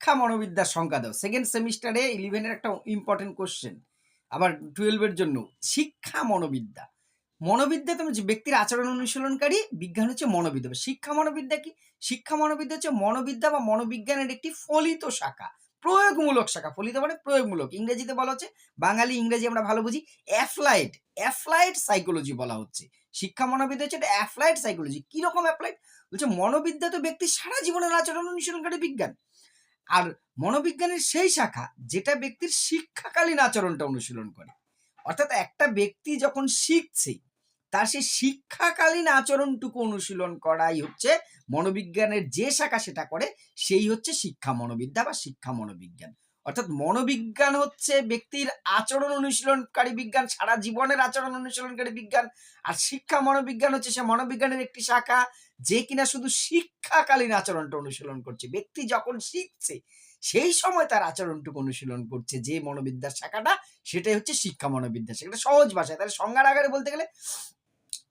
শিক্ষা মনোবিদ্যার সংখ্যা দাও। সেকেন্ড সেমিস্টারে ইলেভেনের একটা ইম্পর্টেন্ট কোশ্চেন আবার টুয়েলভের জন্য, শিক্ষা মনোবিদ্যা। মনোবিদ্যা তোমার যে ব্যক্তির আচরণ অনুশীলনকারী, বিজ্ঞান হচ্ছে মনোবিদ্যা। শিক্ষা মনোবিদ্যা কি? শিক্ষা মনোবিদ্যা হচ্ছে মনোবিদ্যা বা মনোবিজ্ঞানের একটি ফলিত শাখা। প্রয়োগমূলক শাখা। ফলিত মানে প্রয়োগমূলক। ইংরেজিতে বলা হচ্ছে, বাঙালি ইংরেজি আমরা ভালো বুঝি অ্যাফ্লাইড অ্যাফ্লাইড সাইকোলজি বলা হচ্ছে। শিক্ষা মনোবিদ্যা হচ্ছে এটা অ্যাফ্লাইড সাইকোলজি কীরকম অ্যাপ্লাইড বলছে মনোবিদ্যা তো ব্যক্তির সারা জীবনের আচরণ অনুশীলনকারী বিজ্ঞান। আর মনোবিজ্ঞানের সেই শাখা যেটা ব্যক্তির শিক্ষাকালীন আচরণটা অনুশীলন করে। অর্থাৎ একটা ব্যক্তি যখন শিখছে, তার সেই শিক্ষাকালীন আচরণটুকু অনুশীলন করাই হচ্ছে মনোবিজ্ঞানের যে শাখা সেটা করে, সেই হচ্ছে শিক্ষা মনোবিদ্যা বা শিক্ষা মনোবিজ্ঞান। অর্থাৎ মনোবিজ্ঞান হচ্ছে ব্যক্তির আচরণ অনুশীলনকারী বিজ্ঞান, সারা জীবনের আচরণ অনুশীলনকারী বিজ্ঞান। আর শিক্ষা মনোবিজ্ঞান হচ্ছে সে মনোবিজ্ঞানের একটি শাখা যে কিনা শুধু শিক্ষাকালীন আচরণটা অনুশীলন করছে। ব্যক্তি যখন শিখছে, সেই সময় তার আচরণটুকু অনুশীলন করছে যে মনোবিদ্যার শাখাটা, সেটাই হচ্ছে শিক্ষা মনোবিদ্যা। শাখাটা সহজ ভাষায়। তাহলে সংজ্ঞার আকারে বলতে গেলে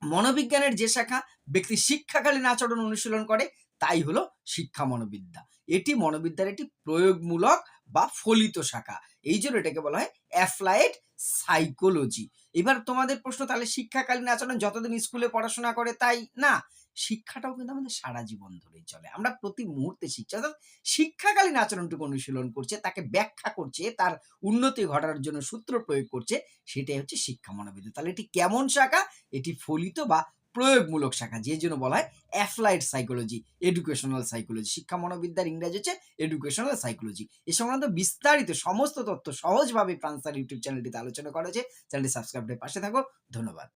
মনোবিজ্ঞানের যে শাখা, ব্যক্তি শিক্ষাকালীন আচরণ অনুশীলন করে তাই হলো শিক্ষা মনোবিদ্যা। এটি মনোবিদ্যার একটি প্রয়োগমূলক বা ফলিত শাখা। এই জন্য এটাকে বলা হয় অ্যাপ্লাইড সাইকোলজি এবার তোমাদের প্রশ্ন, তাহলে শিক্ষাকালীন আচরণ যতদিন স্কুলে পড়াশোনা করে তাই না? শিক্ষাটাও কিন্তু আমাদের সারা জীবন ধরেই চলে। আমরা প্রতি মুহূর্তে শিখছি, অর্থাৎ শিক্ষাকালীন আচরণটুকু অনুশীলন করছে, তাকে ব্যাখ্যা করছে, তার উন্নতি ঘটার জন্য সূত্র প্রয়োগ করছে, সেটাই হচ্ছে শিক্ষা মনোবিদ্যা। তাহলে এটি কেমন শাখা? এটি ফলিত বা প্রয়োগমূলক শাখা, যে জন্য বলা হয় অ্যাপ্লাইড সাইকোলজি এডুকেশনাল সাইকোলজি শিক্ষা মনোবিদ্যার ইংরেজি হচ্ছে এডুকেশনাল সাইকোলজি এ সংক্রান্ত বিস্তারিত সমস্ত তথ্য সহজভাবে প্রান্সার ইউটিউব চ্যানেলটিতে আলোচনা করা হয়েছে। চ্যানেলটি সাবস্ক্রাইবের করে পাশে থাকো। ধন্যবাদ।